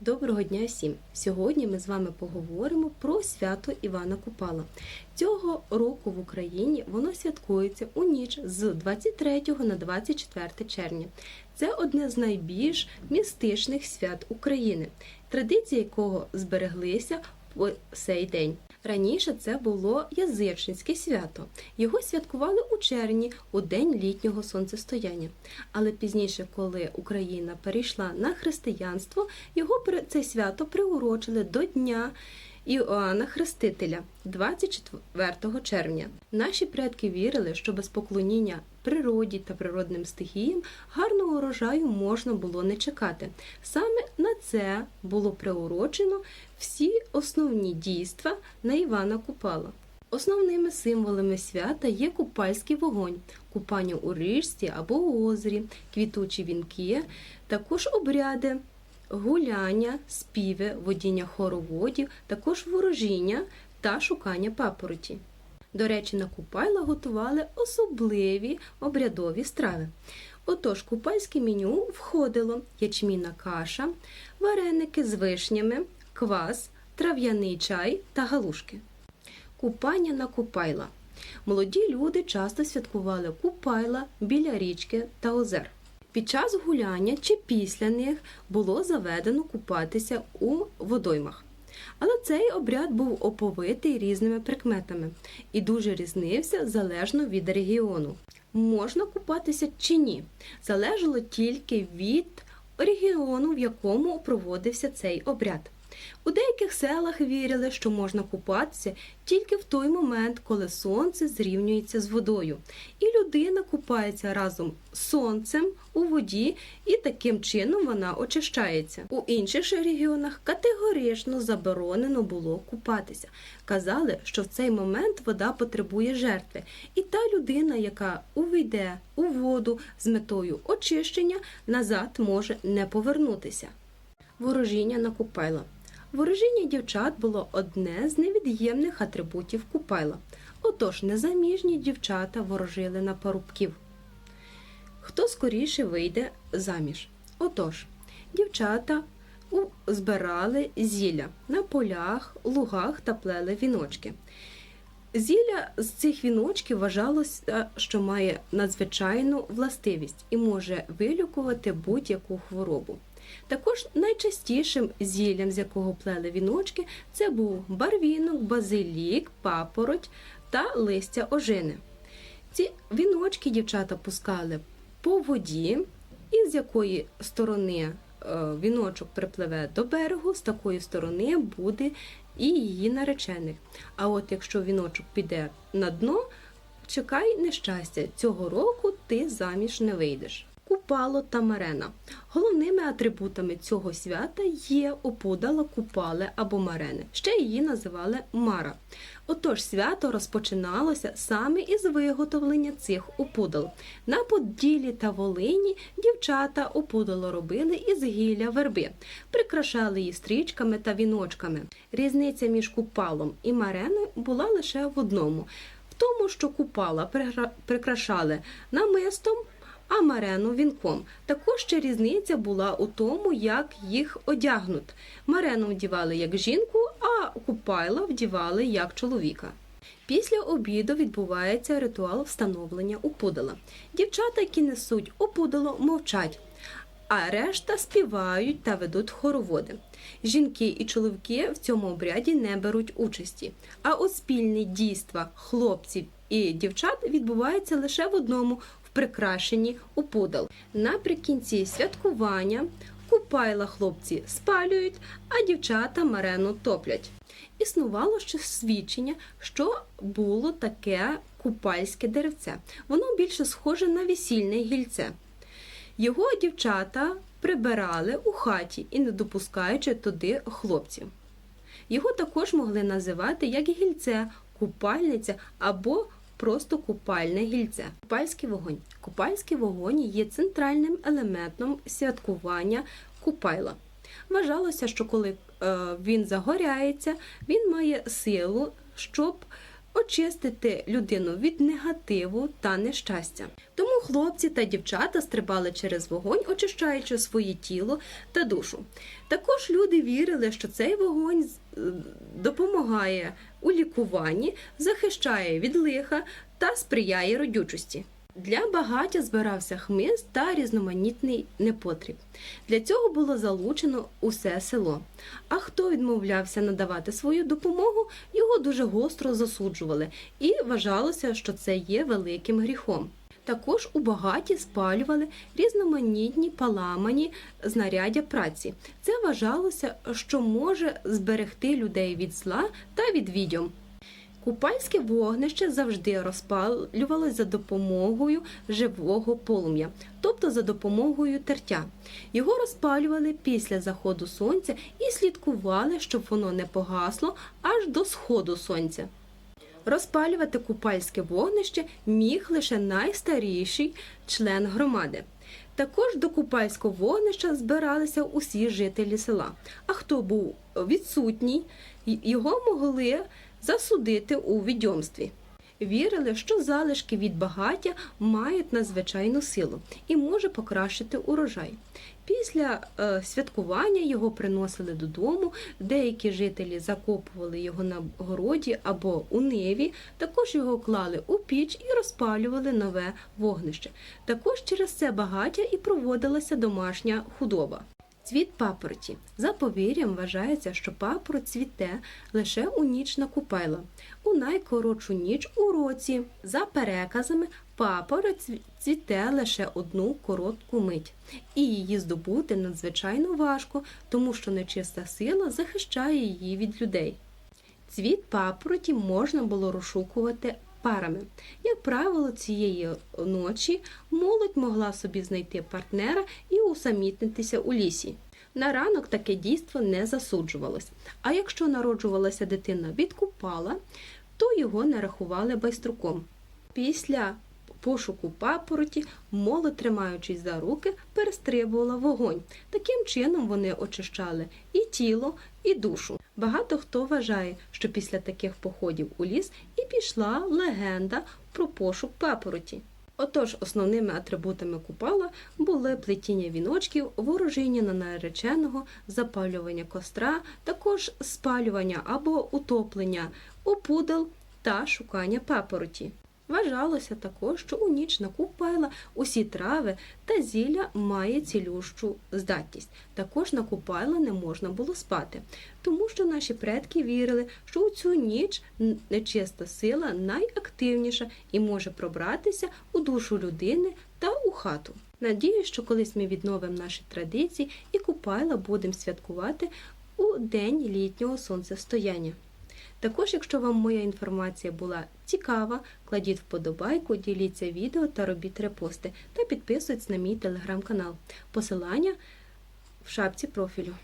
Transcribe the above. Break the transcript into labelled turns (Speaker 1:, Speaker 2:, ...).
Speaker 1: Доброго дня всім! Сьогодні ми з вами поговоримо про свято Івана Купала. Цього року в Україні воно святкується у ніч з 23 на 24 червня. Це одне з найбільш містичних свят України, традиції якого збереглися по сей день. Раніше це було язичницьке свято. Його святкували у червні у день літнього сонцестояння. Але пізніше, коли Україна перейшла на християнство, його це свято приурочили до Дня Іоанна Хрестителя 24 червня. Наші предки вірили, що без поклоніння природі та природним стихіям гарного урожаю можна було не чекати. Саме на це було приурочено всі основні дійства на Івана Купала. Основними символами свята є купальський вогонь, купання у річці або озері, квітучі вінки, також обряди, гуляння, співи, водіння хороводів, також ворожіння та шукання папороті. До речі, на Купайла готували особливі обрядові страви. Отож, купальське меню входило ячмінна каша, вареники з вишнями, квас, трав'яний чай та галушки. Купання на Купайла. Молоді люди часто святкували Купайла біля річки та озер. Під час гуляння чи після них було заведено купатися у водоймах. Але цей обряд був оповитий різними прикметами і дуже різнився залежно від регіону. Можна купатися чи ні, залежало тільки від регіону, в якому проводився цей обряд. У деяких селах вірили, що можна купатися тільки в той момент, коли сонце зрівнюється з водою, і людина купається разом з сонцем у воді, і таким чином вона очищається. У інших регіонах категорично заборонено було купатися. Казали, що в цей момент вода потребує жертви, і та людина, яка увійде у воду з метою очищення, назад може не повернутися. Ворожіння на купайла. Ворожіння дівчат було одне з невід'ємних атрибутів купайла. Отож, незаміжні дівчата ворожили на парубків. Хто скоріше вийде заміж? Отож, дівчата збирали зілля на полях, лугах та плели віночки. Зілля з цих віночків вважалося, що має надзвичайну властивість і може вилікувати будь-яку хворобу. Також найчастішим зіллям, з якого плели віночки, це був барвінок, базилік, папороть та листя ожини. Ці віночки дівчата пускали по воді, і з якої сторони е, віночок припливе до берегу, з такої сторони буде і її наречених. А от якщо віночок піде на дно, чекай нещастя, цього року ти заміж не вийдеш. Купало та марена. Головними атрибутами цього свята є опудала, купале або марени. Ще її називали мара. Отож, свято розпочиналося саме із виготовлення цих опудал. На Поділі та Волині дівчата опудало робили із гілля верби, прикрашали її стрічками та віночками. Різниця між купалом і мареною була лише в одному: в тому, що купала прикрашали намистом, а марену вінком. Також ще різниця була у тому, як їх одягнут. Марену вдівали як жінку, а купайла вдівали як чоловіка. Після обіду відбувається ритуал встановлення опудала. Дівчата, які несуть опудало, мовчать, а решта співають та ведуть хороводи. Жінки і чоловіки в цьому обряді не беруть участі. А от спільні дійства хлопців і дівчат відбувається лише в одному в прикрашенні опудал. Наприкінці святкування купайла хлопці спалюють, а дівчата марену топлять. Існувало ще свідчення, що було таке купальське деревце. Воно більше схоже на весільне гільце. Його дівчата прибирали у хаті і не допускаючи туди хлопців. Його також могли називати як гільце, купальниця або просто купальне гільце. Купальський вогонь. Купальський вогонь є центральним елементом святкування купайла. Вважалося, що коли е, він загоряється, він має силу, щоб очистити людину від негативу та нещастя. Тому хлопці та дівчата стрибали через вогонь, очищаючи своє тіло та душу. Також люди вірили, що цей вогонь е, допомагає у лікуванні, захищає від лиха та сприяє родючості. Для багаття збирався хмиз та різноманітний непотріб. Для цього було залучено усе село. А хто відмовлявся надавати свою допомогу, його дуже гостро засуджували, і вважалося, що це є великим гріхом. Також у багаті спалювали різноманітні паламані знаряддя праці. Це вважалося, що може зберегти людей від зла та від відьом. Купальське вогнище завжди розпалювалось за допомогою живого полум'я, тобто за допомогою тертя. Його розпалювали після заходу сонця і слідкували, щоб воно не погасло аж до сходу сонця. Розпалювати купальське вогнище міг лише найстаріший член громади. Також до купальського вогнища збиралися усі жителі села. А хто був відсутній, його могли засудити у відьомстві. Вірили, що залишки від багаття мають надзвичайну силу і може покращити урожай. Після е, святкування його приносили додому. Деякі жителі закопували його на городі або у ниві. Також його клали у піч і розпалювали нове вогнище. Також через це багаття і проводилася домашня худоба. Цвіт папороті. За повір'ям вважається, що папороть цвіте лише у ніч на купайла, у найкоротшу ніч у році. За переказами, папороть цвіте лише одну коротку мить, і її здобути надзвичайно важко, тому що нечиста сила захищає її від людей. Цвіт папороті можна було розшукувати парами. Як правило, цієї ночі молодь могла собі знайти партнера і усамітнитися у лісі. На ранок таке дійство не засуджувалось. А якщо народжувалася дитина від купала, то його не рахували байструком. Після пошуку папороті, молодь, тримаючись за руки, перестрибувала вогонь. Таким чином вони очищали і тіло, і душу. Багато хто вважає, що після таких походів у ліс і пішла легенда про пошук папороті. Отож, основними атрибутами купала були плетіння віночків, ворожіння на нареченого, запалювання костра, також спалювання або утоплення опудал та шукання папороті. Вважалося також, що у ніч на купайла усі трави та зілля має цілющу здатність. Також на купайла не можна було спати, тому що наші предки вірили, що у цю ніч нечиста сила найактивніша і може пробратися у душу людини та у хату. Надію, що колись ми відновимо наші традиції і купайла будемо святкувати у день літнього сонцестояння. Також, якщо вам моя інформація була цікава, кладіть вподобайку, діліться відео та робіть репости та підписуйтесь на мій телеграм-канал. Посилання в шапці профілю.